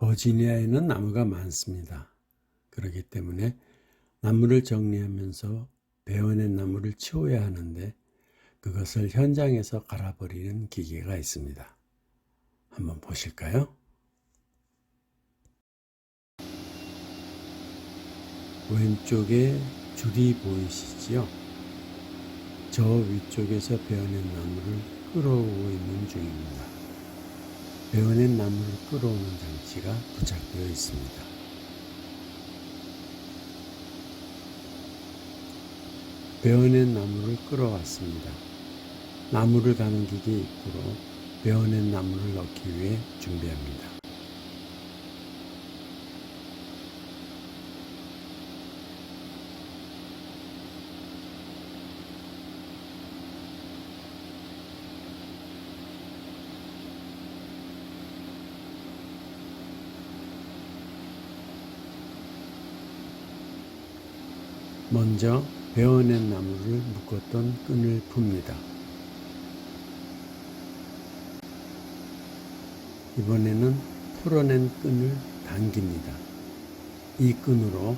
버지니아에는 나무가 많습니다. 그렇기 때문에 나무를 정리하면서 베어낸 나무를 치워야 하는데 그것을 현장에서 갈아버리는 기계가 있습니다. 한번 보실까요? 왼쪽에 줄이 보이시지요? 저 위쪽에서 베어낸 나무를 끌어오고 있는 중입니다. 베어낸 나무를 끌어오는 장치가 부착되어 있습니다. 베어낸 나무를 끌어왔습니다. 나무를 가는 기계 입구로 베어낸 나무를 넣기 위해 준비합니다. 먼저 베어낸 나무를 묶었던 끈을 풉니다. 이번에는 풀어낸 끈을 당깁니다. 이 끈으로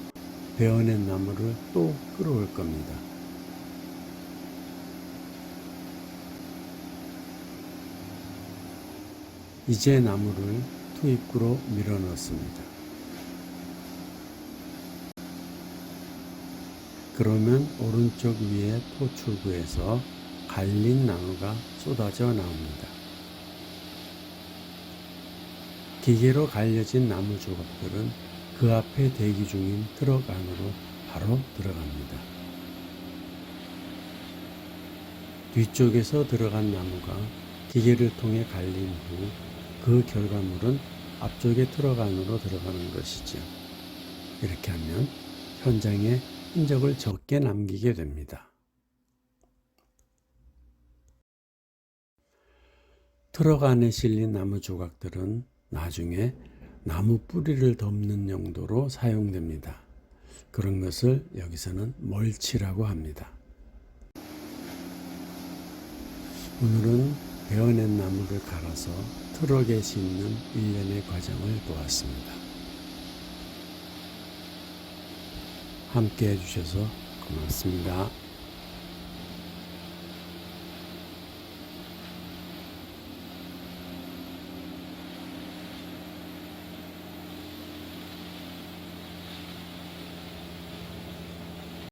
베어낸 나무를 또 끌어올 겁니다. 이제 나무를 투입구로 밀어 넣습니다. 그러면 오른쪽 위에 토출구에서 갈린 나무가 쏟아져 나옵니다. 기계로 갈려진 나무 조각들은 그 앞에 대기 중인 트럭 안으로 바로 들어갑니다. 뒤쪽에서 들어간 나무가 기계를 통해 갈린 후 그 결과물은 앞쪽에 트럭 안으로 들어가는 것이죠. 이렇게 하면 현장에 흔적을 적게 남기게 됩니다. 트럭 안에 실린 나무 조각들은 나중에 나무 뿌리를 덮는 용도로 사용됩니다. 그런 것을 여기서는 멀치라고 합니다. 오늘은 베어낸 나무를 갈아서 트럭에 싣는 일련의 과정을 보았습니다. 함께 해주셔서 고맙습니다.